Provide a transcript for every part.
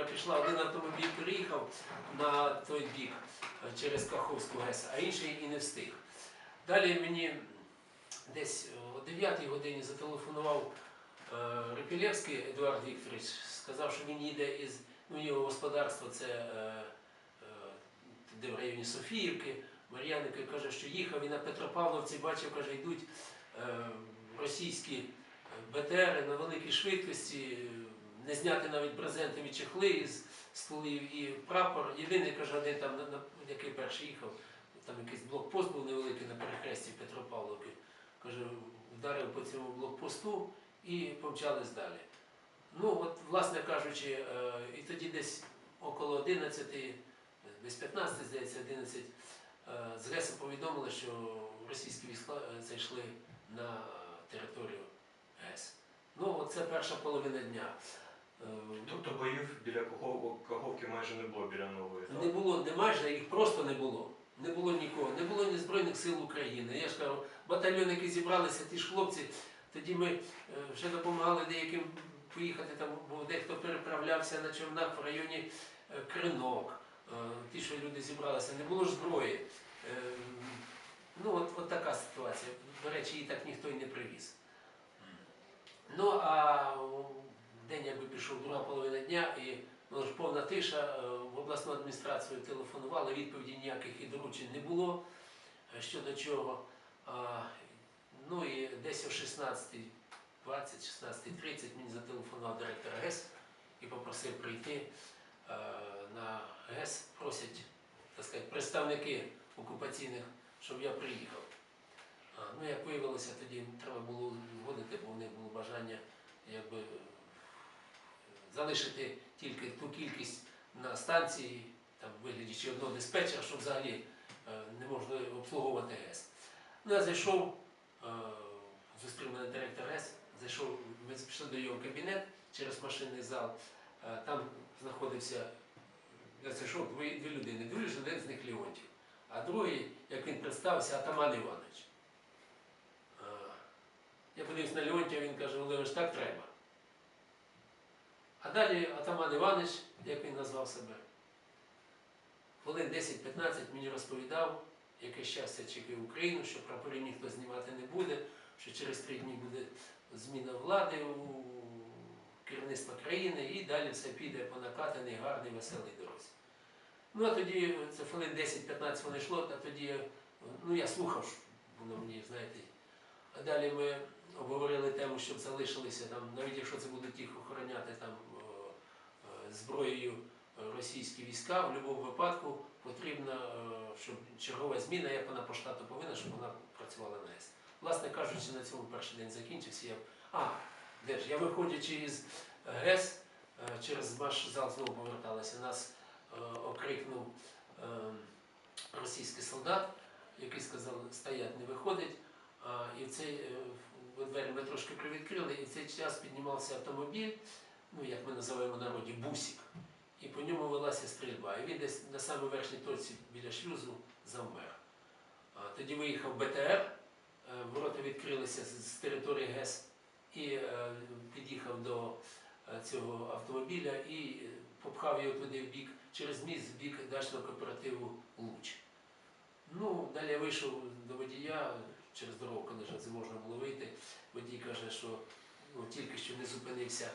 камера пішла, один автомобіль переїхав на той бік е, через Каховську ГЕС, а інший і не встиг. Далі мені десь о 9 годині зателефонував е, Репілевський Едуард Вікторович, сказав, що він їде із ну, його господарство, це е, де в районі Софіївки. Мар'яники каже, що їхав і на Петропавловці бачив, каже, йдуть російські БТРи на великій швидкості, не зняти навіть брезентові чехли із стволів і прапор. Єдиний, каже, один там, який перший їхав, там якийсь блокпост був невеликий на перехресті Петропавловки. Каже, вдарив по цьому блокпосту і помчались далі. Ну, от, власне кажучи, е, і тоді десь около 11, десь 15, здається, 11, е, з ГЕСу повідомили, що російські війська е, зайшли на територію ГЕС. Ну, це перша половина дня. Е, Тобто боїв біля Кахов- Каховки майже не було біля нової. так? Не було, не майже, їх просто не було. Не було нікого, не було ні Збройних сил України. Я ж кажу, батальйон, який зібралися, ті ж хлопці, тоді ми е, вже допомагали деяким поїхати там, бо дехто переправлявся на човнах в районі е, Кринок. Ті, що люди зібралися, не було ж зброї. Ну, от, от така ситуація. До речі, її так ніхто і не привіз. Ну, а день якби пішов друга половина дня, і ну, ж повна тиша, е, в обласну адміністрацію телефонували, відповіді ніяких і доручень не було е, щодо чого. Ну і десь о 16.20, 16.30 мені зателефонував директор ГЕС і попросив прийти е, на ГЕС. Просять, так сказати, представники окупаційних, щоб я приїхав. Ну, як виявилося, тоді треба було згодити, бо в них було бажання якби, залишити тільки ту кількість на станції, там в вигляді чи одного диспетчера, щоб взагалі е, не можна обслуговувати ГЕС. Ну, я зайшов, е, зустрів мене директор ГЕС, зайшов, ми пішли до його кабінет через машинний зал. Е, Там знаходився, я зайшов дві, дві людини. Дивлюсь, один з них Леонтів, а другий, як він представився, Атаман Іванович. Я подивився на Леонтія, він каже, Володимир, так треба. А далі Атаман Іванович, як він назвав себе, хвилин 10-15 мені розповідав, яке щастя чекає Україну, що прапорів ніхто знімати не буде, що через три дні буде зміна влади у керівництва країни і далі все піде по накатаній, гарній, веселій дорозі. Ну а тоді це хвилин 10-15 воно йшло, а тоді ну, я слухав, воно мені, знаєте. А далі ми обговорили тему, щоб залишилися там, навіть якщо це будуть їх охороняти там зброєю російські війська, в будь-якому випадку потрібна, е, щоб чергова зміна, як вона по штату повинна, щоб вона працювала на ГЕС. Власне кажучи, на цьому перший день закінчився. Я, а, де ж, я виходячи із ГЕС, е, через ваш зал знову поверталися, нас е, окрикнув російський солдат, який сказав, стоять, не виходить. І в цей двері ми трошки привідкрили, і в цей час піднімався автомобіль, ну як ми називаємо народі, бусик. І по ньому велася стрільба. І він десь на самій верхній точці біля шлюзу завмер. Тоді виїхав БТР, е, ворота відкрилися з, території ГЕС і е, під'їхав до е, цього автомобіля і попхав його туди в бік, через міст в бік дачного кооперативу Луч. Ну, далі я вийшов до водія через дорогу, вже це можна було вийти. Водій каже, що ну, тільки що не зупинився,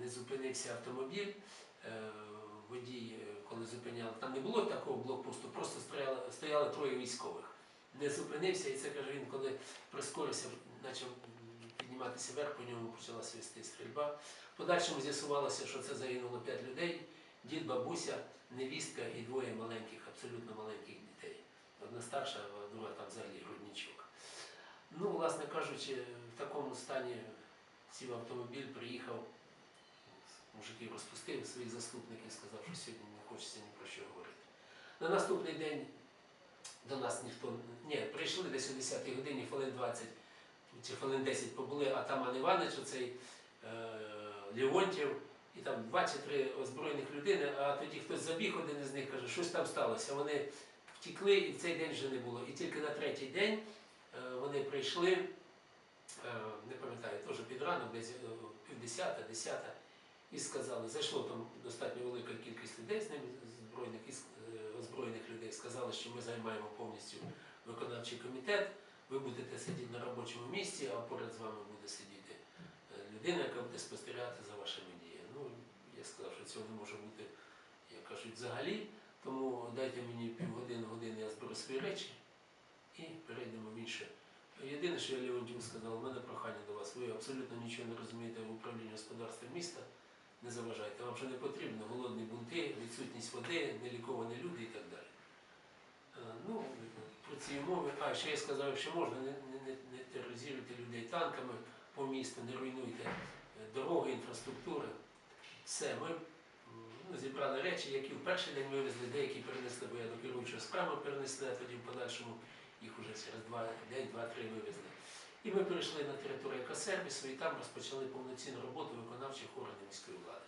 не зупинився автомобіль. Е, Водій, е, коли зупиняли, там не було такого блокпосту, просто стояли, стояли троє військових. Не зупинився, і це каже він, коли прискорився, почав підніматися вверх, по ньому почалася вести стрільба. Подальшому з'ясувалося, що це загинуло п'ять людей: дід, бабуся, невістка і двоє маленьких, абсолютно маленьких дітей. Одна старша, а друга там взагалі грудничок. Ну, власне кажучи, в такому стані сів автомобіль, приїхав, мужиків розпустив своїх заступників, сказав, що сьогодні не хочеться ні про що говорити. На наступний день до нас ніхто ні, прийшли десь о 10 годині, хвилин 20 чи хвилин 10 побули Атаман Іванович, оцей е, Леонтів, і там два чи три озброєних людини, а тоді хтось забіг, один із них каже, щось там сталося. Вони втікли і в цей день вже не було. І тільки на третій день е, вони прийшли, е, не пам'ятаю, теж під ранок, десь е, півдесята, десята, і сказали, зайшло там достатньо велика кількість людей, з ними збройних і е, озброєних людей, сказали, що ми займаємо повністю виконавчий комітет, ви будете сидіти на робочому місці, а поряд з вами буде сидіти е, людина, яка буде спостерігати за вашими діями. Ну, я сказав, що цього не може бути, як кажуть, взагалі. Тому дайте мені півгодини, години, я зберу свої речі і перейдемо в інше. Єдине, що я Леонтьєву сказав, у мене прохання до вас, ви абсолютно нічого не розумієте в управлінні господарства міста. Не заважайте, вам вже не потрібно голодні бунти, відсутність води, неліковані люди і так далі. Е, Ну, про ці умови. А, ще я сказав, якщо можна, не, не, не, не тероризуйте людей танками по місту, не руйнуйте е, дороги, інфраструктури. Все, ми ну, зібрали речі, які в перший день вивезли, деякі перенесли, бо я до керуючого справи перенесли, а тоді в подальшому їх уже через два день, два-три вивезли. І ми перейшли на територію екосервісу і там розпочали повноцінну роботу виконавчих органів міської влади.